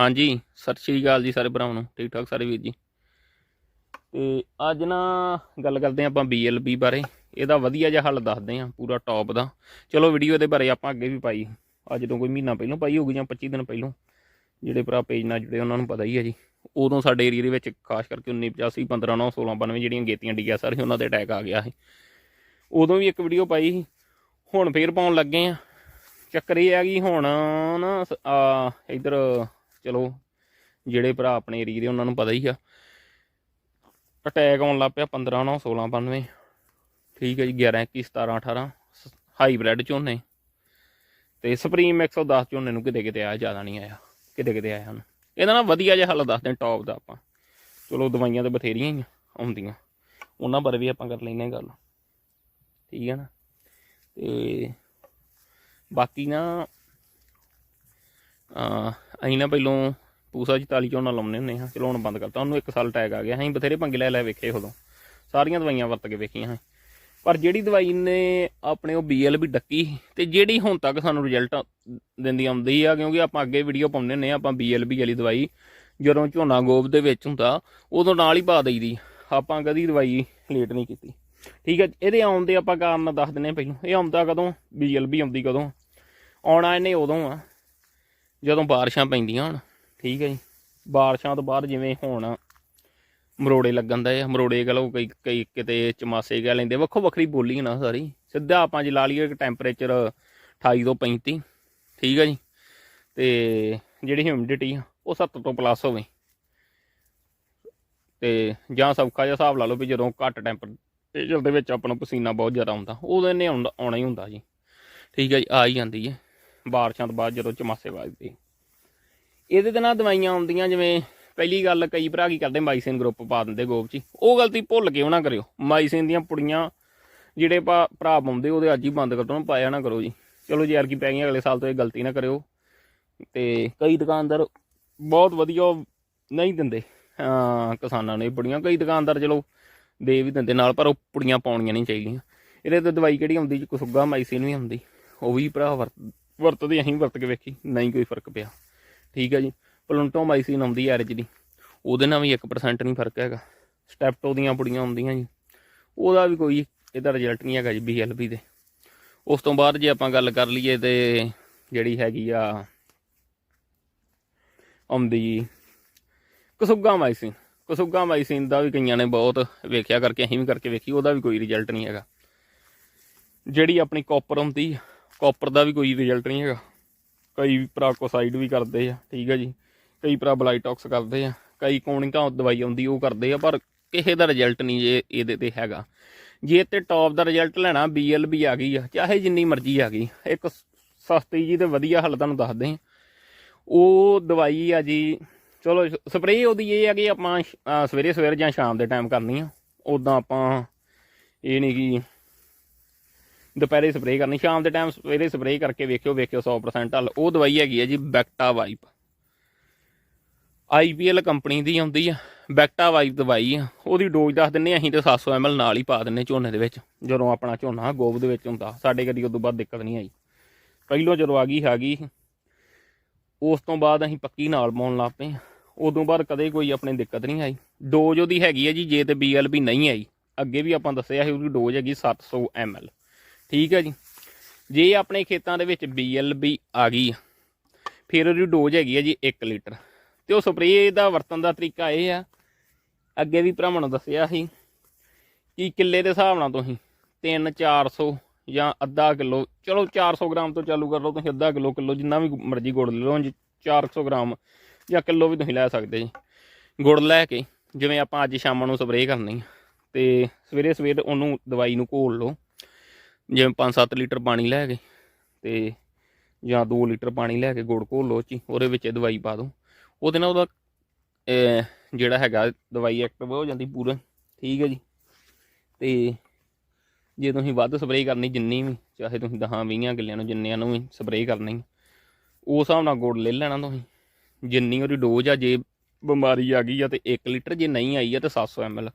ਹਾਂਜੀ, ਸਤਿ ਸ਼੍ਰੀ ਅਕਾਲ ਜੀ ਸਾਰੇ ਭਰਾਵਾਂ ਨੂੰ ਠੀਕ ਠਾਕ ਸਾਰੇ ਵੀਰ ਜੀ। ਤੇ ਅੱਜ ਨਾ ਗੱਲ ਕਰਦੇ ਹਾਂ ਆਪਾਂ BLB ਬਾਰੇ, ਇਹਦਾ ਵਧੀਆ ਜਿਹਾ ਹੱਲ ਦੱਸਦੇ ਹਾਂ, ਪੂਰਾ ਟੌਪ ਦਾ। ਚਲੋ ਵੀਡੀਓ ਦੇ ਬਾਰੇ ਆਪਾਂ ਅੱਗੇ ਵੀ ਪਾਈ, ਅੱਜ ਤੋਂ ਕੋਈ ਮਹੀਨਾ ਪਹਿਲਾਂ ਪਾਈ ਹੋਊਗੀ ਜਾਂ 25 ਦਿਨ ਪਹਿਲਾਂ। ਜਿਹੜੇ ਭਰਾ ਪੇਜ ਨਾਲ ਜੁੜੇ, ਉਹਨਾਂ ਨੂੰ ਪਤਾ ਹੀ ਹੈ ਜੀ। ਉਦੋਂ ਸਾਡੇ ਏਰੀਆ ਦੇ ਵਿੱਚ ਖਾਸ ਕਰਕੇ 1985 15 9 16 92 ਜਿਹੜੀਆਂ ਗੇਤੀਆਂ ਡੀਐਸਆਰ ਸੀ ਉਹਨਾਂ ਤੇ ਅਟੈਕ ਆ ਗਿਆ ਸੀ ਉਦੋਂ ਵੀ ਇੱਕ ਵੀਡੀਓ ਪਾਈ ਸੀ, ਹੁਣ ਫੇਰ ਪਾਉਣ ਲੱਗੇ ਆ ਚੱਕਰ ਇਹ ਆ ਕਿ ਹੁਣ ਨਾ ਸ- ਇਧਰ ਚਲੋ, ਜਿਹੜੇ ਭਰਾ ਆਪਣੇ ਏਰੀਏ ਦੇ, ਉਹਨਾਂ ਨੂੰ ਪਤਾ ਹੀ ਆ। ਅਟੈਕ ਆਉਣ ਲੱਗ ਪਿਆ 15 9 16 92 ਠੀਕ ਹੈ ਜੀ 11 21 17 18 ਹਾਈਬ੍ਰਿਡ ਝੋਨੇ। ਤੇ ਸੁਪਰੀਮ 110 ਝੋਨੇ ਨੂੰ ਕਿਤੇ ਕਿਤੇ ਆਇਆ, ਜ਼ਿਆਦਾ ਨਹੀਂ ਆਇਆ। ਕਿਤੇ ਕਿਤੇ ਆਇਆ ਹਨ। ਇਹਦਾ ਨਾ ਵਧੀਆ ਜਿਹਾ ਹੱਲ ਦੱਸਦੇ ਟੌਪ ਦਾ ਆਪਾਂ। ਚਲੋ, ਦਵਾਈਆਂ ਤੇ ਬਥੇਰੀਆਂ ਹੀ ਆਉਂਦੀਆਂ। ਉਹਨਾਂ ਬਾਰੇ ਵੀ ਆਪਾਂ ਕਰ ਲੈਨੇ ਗੱਲ। ਠੀਕ ਹੈ ਨਾ? ਤੇ ਬਾਕੀ ਨਾ ਆ ਅਸੀਂ ਨਾ ਪਹਿਲੋਂ ਪੂਸਾ 44 ਝੋਨਾ ਲਾਉਂਦੇ ਹੁੰਦੇ ਹਾਂ, ਚਲੋ ਹੁਣ ਬੰਦ ਕਰਤਾ, ਉਹਨੂੰ ਇੱਕ ਸਾਲ ਟੈਗ ਆ ਗਿਆ, ਅਸੀਂ ਬਥੇਰੇ ਪੰਗੇ ਲੈ ਲੈ ਵੇਖੇ ਉਦੋਂ। ਸਾਰੀਆਂ ਦਵਾਈਆਂ ਵਰਤ ਕੇ ਵੇਖੀਆਂ ਪਰ ਜਿਹੜੀ ਦਵਾਈ ਨੇ ਆਪਣੇ ਉਹ ਬੀਐਲ ਵੀ ਡੱਕੀ ਤੇ ਜਿਹੜੀ ਹੁਣ ਤੱਕ ਸਾਨੂੰ ਰਿਜ਼ਲਟ ਦਿੰਦੀ ਆਉਂਦੀ ਆ, ਕਿਉਂਕਿ ਆਪਾਂ ਅੱਗੇ ਵੀਡੀਓ ਪਾਉਂਦੇ ਹੁੰਦੇ ਆ ਆਪਾਂ ਬੀਐਲਬੀ ਵਾਲੀ ਦਵਾਈ, ਜਦੋਂ ਝੋਨਾ ਗੋਬ ਦੇ ਵਿੱਚ ਹੁੰਦਾ, ਉਦੋਂ ਨਾਲ ਹੀ ਪਾ ਦਈਦੀ। ਆਪਾਂ ਕਦੀ ਦਵਾਈ ਲੇਟ ਨਹੀਂ ਕੀਤੀ। ਠੀਕ ਹੈ ਇਹਦੇ ਆਉਣ ਦੇ ਆਪਾਂ ਕਾਰਨ ਦੱਸ ਦਿੰਨੇ ਪਹਿਲਾਂ। ਇਹ ਆਉਂਦਾ ਕਦੋਂ? ਬੀਐਲਬੀ ਆਉਂਦੀ ਕਦੋਂ? ਆਉਣਾ ਇਹਨੇ ਉਦੋਂ ਆ। ਜਦੋਂ ਬਾਰਿਸ਼ਾਂ ਪੈਂਦੀਆਂ ਹਨ ਠੀਕ ਹੈ ਜੀ। ਬਾਰਿਸ਼ਾਂ ਤੋਂ ਬਾਅਦ ਜਿਵੇਂ ਹੁਣ ਮਰੋੜੇ ਲੱਗਣ ਦਾ ਆ ਮਰੋੜੇ ਕਹ ਲਓ ਕਈ ਕਈ ਕਿਤੇ ਚਮਾਸੇ ਕਹਿ ਲੈਂਦੇ, ਵੱਖੋ ਵੱਖਰੀ ਬੋਲੀ ਨਾ ਸਾਰੀ। ਸਿੱਧਾ ਆਪਾਂ ਜੇ ਲਾ ਲਈਏ ਕਿ ਟੈਂਪਰੇਚਰ 28 ਤੋਂ 35 ਠੀਕ ਹੈ ਜੀ। ਤੇ ਜਿਹੜੀ ਹਿਊਮਿਡਿਟੀ ਆ, ਉਹ 70 ਤੋਂ ਪਲੱਸ ਹੋਵੇ। ਤੇ ਜਾਂ ਸੌਖਾ ਜਿਹਾ ਹਿਸਾਬ ਲਾ ਲਓ ਵੀ ਜਦੋਂ ਘੱਟ ਟੈਂਪਰੇਚਰ ਦੇ ਵਿੱਚ ਆਪਣਾ ਪਸੀਨਾ ਬਹੁਤ ਜ਼ਿਆਦਾ ਆਉਂਦਾ ਉਹਦੇ ਨੇ ਆਉਂਦਾ- ਆਉਣਾ ਹੀ ਹੁੰਦਾ ਜੀ। ਠੀਕ ਹੈ ਜੀ, ਆ ਹੀ ਜਾਂਦੀ ਹੈ। ਬਾਰਿਸ਼ਾਂ ਤੋਂ ਬਾਅਦ ਜਦੋਂ ਚਮਾਸੇ ਵੱਜਦੇ। ਇਹਦੇ ਤੇ ਨਾ ਦਵਾਈਆਂ ਆਉਂਦੀਆਂ, ਜਿਵੇਂ ਪਹਿਲੀ ਗੱਲ ਕਈ ਭਰਾ ਕੀ ਕਰਦੇ, ਮਾਈਸਿਨ ਗਰੁੱਪ ਪਾ ਦਿੰਦੇ ਗੋਪ 'ਚ ਉਹ ਗਲਤੀ ਭੁੱਲ ਕੇ ਉਹ ਨਾ ਕਰਿਓ। ਮਾਈਸਿਨ ਦੀਆਂ ਪੁੜੀਆਂ ਜਿਹੜੇ ਭਾ- ਭਰਾ ਪਾਉਂਦੇ, ਉਹਦੇ ਅੱਜ ਹੀ ਬੰਦ ਕਰ ਦੋ ਪਾਇਆ ਨਾ ਕਰੋ ਜੀ। ਚਲੋ ਯਾਰ ਕੀ ਪੈ ਗਈਆਂ, ਅਗਲੇ ਸਾਲ ਤੋਂ ਇਹ ਗਲਤੀ ਨਾ ਕਰਿਓ। ਤੇ ਕਈ ਦੁਕਾਨਦਾਰ ਬਹੁਤ ਵਧੀਆ ਉਹ ਨਹੀਂ ਦਿੰਦੇ। ਹਾਂ, ਕਿਸਾਨਾਂ ਨੂੰ ਇਹ ਪੁੜੀਆਂ। ਕਈ ਦੁਕਾਨਦਾਰ ਚਲੋ ਦੇ ਵੀ ਦਿੰਦੇ ਨਾਲ, ਪਰ ਉਹ ਪੁੜੀਆਂ ਪਾਉਣੀਆਂ ਨਹੀਂ ਚਾਹੀਦੀਆਂ। ਇਹਦੇ ਤੇ ਦਵਾਈ ਕਿਹੜੀ ਆਉਂਦੀ, ਜੀ ਕੁਸੁੱਗਾ ਮਾਈਸਿਨ ਵੀ ਆਉਂਦੀ। ਉਹ ਵੀ ਭਰਾ ਵਰਤ ਵਰਤਦੇ, ਅਸੀਂ ਵਰਤ ਕੇ ਵੇਖੀ, ਨਹੀਂ ਕੋਈ ਫ਼ਰਕ ਪਿਆ। ਠੀਕ ਹੈ ਜੀ ਪਲੰਟੋਮਾਈਸਿਨ ਆਉਂਦੀ ਐ ਐਰਜ ਦੀ, ਉਹਦੇ ਨਾਲ ਵੀ 1% ਨਹੀਂ ਫ਼ਰਕ ਹੈਗਾ। ਸਟੈਪਟੋ ਦੀਆਂ ਪੁੜੀਆਂ ਆਉਂਦੀਆਂ ਜੀ, ਉਹਦਾ ਵੀ ਕੋਈ ਇਹਦਾ ਰਿਜ਼ਲਟ ਨਹੀਂ ਹੈਗਾ ਜੀ ਬੀਐਲਬੀ ਦੇ। ਉਸ ਤੋਂ ਬਾਅਦ ਜੇ ਆਪਾਂ ਗੱਲ ਕਰ ਲਈਏ ਤੇ ਜਿਹੜੀ ਹੈਗੀ ਆ, ਆਉਂਦੀ ਕਸੁੱਗਾ ਮਾਈਸਿਨ। ਕਸੁੱਗਾ ਮਾਈਸਿਨ ਦਾ ਵੀ ਕਈਆਂ ਨੇ ਬਹੁਤ ਵੇਖਿਆ ਕਰਕੇ, ਅਸੀਂ ਵੀ ਕਰਕੇ ਵੇਖੀ, ਉਹਦਾ ਵੀ ਕੋਈ ਰਿਜ਼ਲਟ ਨਹੀਂ ਹੈਗਾ। ਜਿਹੜੀ ਆਪਣੀ ਕਾਪਰ ਹੁੰਦੀ ਕਾਪਰ ਦਾ ਵੀ ਕੋਈ ਰਿਜ਼ਲਟ ਨਹੀਂ ਹੈਗਾ। ਕਈ ਭਰਾ ਕੋਸਾਈਡ ਵੀ ਕਰਦੇ ਆ, ਠੀਕ ਹੈ ਜੀ। ਕਈ ਭਰਾ ਬਲਾਈਟੌਕਸ ਕਰਦੇ ਆ। ਕਈ ਕੋਣਿਕਾ ਦਵਾਈ ਆਉਂਦੀ, ਉਹ ਕਰਦੇ ਆ, ਪਰ ਕਿਸੇ ਦਾ ਰਿਜ਼ਲਟ ਨਹੀਂ ਜੇ ਇਹਦੇ ਤੇ ਹੈਗਾ। ਜੇ ਤੇ ਟੌਪ ਦਾ ਰਿਜ਼ਲਟ ਲੈਣਾ ਬੀਐਲਬੀ ਆ ਗਈ ਆ, ਚਾਹੇ ਜਿੰਨੀ ਮਰਜ਼ੀ ਆ ਗਈ। ਇੱਕ ਸਸਤੀ ਜੀ ਤੇ ਵਧੀਆ ਹੱਲ ਤੁਹਾਨੂੰ ਦੱਸਦੇ ਆ ਉਹ ਦਵਾਈ ਆ ਜੀ, ਚਲੋ ਸਪਰੇਅ ਉਹਦੀ ਇਹ ਆ ਕਿ ਆਪਾਂ ਸਵੇਰੇ ਸਵੇਰੇ ਜਾਂ ਸ਼ਾਮ ਦੇ ਟਾਈਮ ਕਰਨੀ ਆ। ਉਦਾਂ ਆਪਾਂ, ਇਹ ਨਹੀਂ ਕਿ ਦੁਪਹਿਰੇ ਸਪਰੇਅ ਕਰਨੀ ਸ਼ਾਮ ਦੇ ਟਾਈਮ ਸਵੇਰੇ ਸਪਰੇਅ ਕਰਕੇ ਵੇਖਿਓ ਵੇਖਿਓ 100% ਹੱਲ। ਉਹ ਦਵਾਈ ਹੈਗੀ ਹੈ ਜੀ ਬੈਕਟਾ ਵਾਈਪ ਆਈਪੀਐਲ ਕੰਪਨੀ ਦੀ ਆਉਂਦੀ ਆ ਬੈਕਟਾ ਵਾਈਪ ਦਵਾਈ ਆ। ਉਹਦੀ ਡੋਜ਼ ਦੱਸ ਦਿੰਨੇ ਆ, ਅਸੀਂ ਤੇ 700 ml ਨਾਲ ਹੀ ਪਾ ਦਿੰਨੇ ਝੋਨੇ ਦੇ ਵਿੱਚ। ਜਦੋਂ ਆਪਣਾ ਝੋਨਾ ਗੋਬ ਦੇ ਵਿੱਚ ਹੁੰਦਾ ਸਾਡੇ ਕਦੀ ਉਦੋਂ ਬਾਅਦ ਦਿੱਕਤ ਨਹੀਂ ਆਈ। ਪਹਿਲੋਂ ਜਦੋਂ ਆ ਗਈ ਹੈਗੀ ਉਸ ਤੋਂ ਬਾਅਦ ਅਸੀਂ ਪੱਕੀ ਨਾਲ ਪਾਉਣ ਲੱਗ ਪਏ ਉਦੋਂ ਬਾਅਦ ਕਦੇ ਕੋਈ ਆਪਣੇ ਦਿੱਕਤ ਨਹੀਂ ਆਈ। ਡੋਜ਼ ਉਹਦੀ ਹੈਗੀ ਹੈ ਜੀ ਜੇ ਤੇ ਬੀਐਲਬੀ ਨਹੀਂ ਆਈ। ਅੱਗੇ ਵੀ ਆਪਾਂ ਦੱਸਿਆ ਸੀ ਉਹਦੀ ਡੋਜ਼ ਹੈਗੀ 700 ml ਠੀਕ ਹੈ ਜੀ। ਜੇ ਆਪਣੇ ਖੇਤਾਂ ਦੇ ਵਿੱਚ ਬੀਐਲਬੀ ਆ ਗਈ ਆ, ਫਿਰ ਉਹਦੀ ਡੋਜ਼ ਹੈਗੀ ਹੈ ਜੀ 1 ਲੀਟਰ। ਤੇ ਉਹ ਸਪਰੇਅ ਦਾ ਵਰਤਣ ਦਾ ਤਰੀਕਾ ਇਹ ਆ ਅੱਗੇ ਵੀ ਭਰਾਵਾਂ ਨੂੰ ਦੱਸਿਆ ਸੀ ਕਿ ਕਿੱਲੇ ਦੇ ਹਿਸਾਬ ਨਾਲ ਤੁਸੀਂ 3 400 ਜਾਂ ਅੱਧਾ ਕਿਲੋ ਚਲੋ 400 ਗ੍ਰਾਮ ਤੋਂ ਚਾਲੂ ਕਰ ਲਓ ਤੁਸੀਂ ਅੱਧਾ ਕਿਲੋ ਕਿਲੋ ਜਿੰਨਾ ਵੀ ਮਰਜ਼ੀ ਗੁੜ ਲੈ ਲਓ ਜੀ 400 ਗ੍ਰਾਮ ਜਾਂ ਕਿਲੋ ਵੀ ਤੁਸੀਂ ਲੈ ਸਕਦੇ ਜੀ। ਗੁੜ ਲੈ ਕੇ ਜਿਵੇਂ ਆਪਾਂ ਅੱਜ ਸ਼ਾਮ ਨੂੰ ਸਪਰੇਅ ਕਰਨੀ ਆ, ਤੇ ਸਵੇਰੇ ਸਵੇਰ ਉਹਨੂੰ ਦਵਾਈ ਨੂੰ ਘੋਲ ਲਓ। ਜਿਵੇਂ 5-7 ਲੀਟਰ ਪਾਣੀ ਲੈ ਕੇ ਤੇ ਜਾਂ 2 ਲੀਟਰ ਪਾਣੀ ਲੈ ਕੇ ਗੁੜ ਘੋਲ ਲਓ ਜੀ, ਉਹਦੇ ਵਿੱਚ ਦਵਾਈ ਪਾ ਦਿਓ ਉਹਦੇ ਨਾਲ ਉਹਦਾ ਜਿਹੜਾ ਹੈਗਾ ਦਵਾਈ ਐਕਟਿਵ ਹੋ ਜਾਂਦੀ ਪੂਰਾ, ਠੀਕ ਹੈ ਜੀ। ਤੇ ਜੇ ਤੁਸੀਂ ਵੱਧ ਸਪਰੇਅ ਕਰਨੀ ਜਿੰਨੀ ਵੀ, ਚਾਹੇ ਤੁਸੀਂ 10 20 ਕਿੱਲਿਆਂ ਨੂੰ, ਜਿੰਨਿਆਂ ਨੂੰ ਵੀ ਸਪਰੇਅ ਕਰਨੀ, ਉਸ ਹਿਸਾਬ ਨਾਲ ਗੁੜ ਲੈ ਲੈਣਾ ਤੁਸੀਂ। ਜਿੰਨੀ ਉਹਦੀ ਡੋਜ਼ ਆ, ਜੇ ਬਿਮਾਰੀ ਆ ਗਈ ਆ ਤੇ 1 ਲੀਟਰ ਜੇ ਨਹੀਂ ਆਈ ਆ ਤੇ 700 ml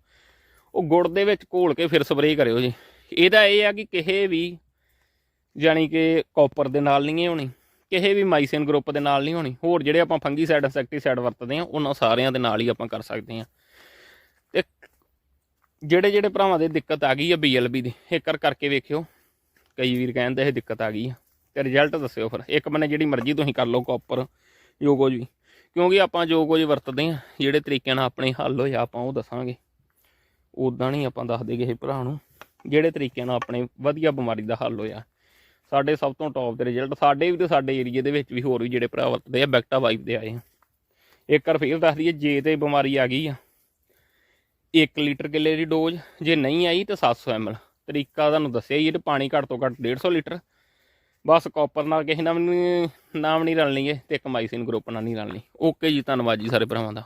ਉਹ ਗੁੜ ਦੇ ਵਿੱਚ ਘੋਲ ਕੇ ਫਿਰ ਸਪਰੇਅ ਕਰਿਓ ਜੀ। ਇਹਦਾ ਇਹ ਆ ਕਿ ਕਿਸੇ ਵੀ, ਜਾਣੀ ਕਿ ਕਾਪਰ ਦੇ ਨਾਲ ਨਹੀਂ ਹੋਣੀ, ਕਿਸੇ ਵੀ ਮਾਈਸਿਨ ਗਰੁੱਪ ਦੇ ਨਾਲ ਨਹੀਂ ਹੋਣੀ। ਹੋਰ ਜਿਹੜੇ ਆਪਾਂ ਫੰਗੀਸਾਈਡ ਇਨਸੈਕਟੀਸਾਈਡ ਵਰਤਦੇ ਆ ਉਹਨਾਂ ਸਾਰਿਆਂ ਦੇ ਨਾਲ ਹੀ ਆਪਾਂ ਕਰ ਸਕਦੇ ਆ ਤੇ ਜਿਹੜੇ ਜਿਹੜੇ ਭਰਾਵਾਂ ਦੇ ਦਿੱਕਤ ਆ ਗਈ ਆ ਬੀਐਲਬੀ ਦੀ ਇੱਕ ਕਰ ਕਰਕੇ ਵੇਖਿਓ। ਕਈ ਵੀਰ ਕਹਿੰਦੇ ਇਹ ਦਿੱਕਤ ਆ ਗਈ ਆ। ਤੇ ਰਿਜ਼ਲਟ ਦੱਸਿਓ ਫਿਰ। ਇੱਕ ਬੰਨੇ ਜਿਹੜੀ ਮਰਜ਼ੀ ਤੁਸੀਂ ਕਰ ਲਓ ਕਾਪਰ ਜੋ ਕੁਝ ਵੀ। ਕਿਉਂਕਿ ਆਪਾਂ ਜੋ ਕੁਝ ਵਰਤਦੇ ਆ ਜਿਹੜੇ ਤਰੀਕੇ ਨਾਲ ਆਪਣੇ ਹੱਲ ਹੋਇਆ ਆਪਾਂ ਉਹ ਦੱਸਾਂਗੇ। ਉਦਾਂ ਨਹੀਂ ਆਪਾਂ ਦੱਸਦੇ ਕਿਸੇ ਭਰਾ ਨੂੰ। ਜਿਹੜੇ ਤਰੀਕੇ ਨਾਲ ਆਪਣੇ ਵਧੀਆ ਬਿਮਾਰੀ ਦਾ ਹੱਲ ਹੋਇਆ। ਸਾਡੇ ਸਭ ਤੋਂ ਟੌਪ ਦੇ ਰਿਜ਼ਲਟ ਸਾਡੇ ਵੀ ਤੇ ਸਾਡੇ ਏਰੀਏ ਦੇ ਵਿੱਚ ਵੀ ਹੋਰ ਵੀ ਜਿਹੜੇ ਭਰਾ ਵਰਤਦੇ ਆ, ਬੈਕਟਾ ਵਾਈਪ ਦੇ ਆਏ ਆ। ਇੱਕ ਵਾਰ ਫੇਰ ਦੱਸ ਦਈਏ, ਜੇ ਤੇ ਬਿਮਾਰੀ ਆ ਗਈ ਆ 1 ਲੀਟਰ ਕਿੱਲੇ ਦੀ ਡੋਜ਼ ਜੇ ਨਹੀਂ ਆਈ ਤਾਂ 700 ml ਤਰੀਕਾ ਤੁਹਾਨੂੰ ਦੱਸਿਆ ਹੀ ਇਹ ਤੇ ਪਾਣੀ ਘੱਟ ਤੋਂ ਘੱਟ 150 ਲੀਟਰ। ਬਸ ਕਾਪਰ ਨਾਲ ਕਿਸੇ ਨਾਲ ਵੀ ਨਹੀਂ ਨਾਮ ਨਹੀਂ ਰਲਣੀ ਹੈ ਤੇ ਇੱਕ ਮਾਈਸਿਨ ਗਰੁੱਪ ਨਾਲ ਨਹੀਂ ਰਲਣੀ। ਓਕੇ ਜੀ, ਧੰਨਵਾਦ ਜੀ ਸਾਰੇ ਭਰਾਵਾਂ ਦਾ।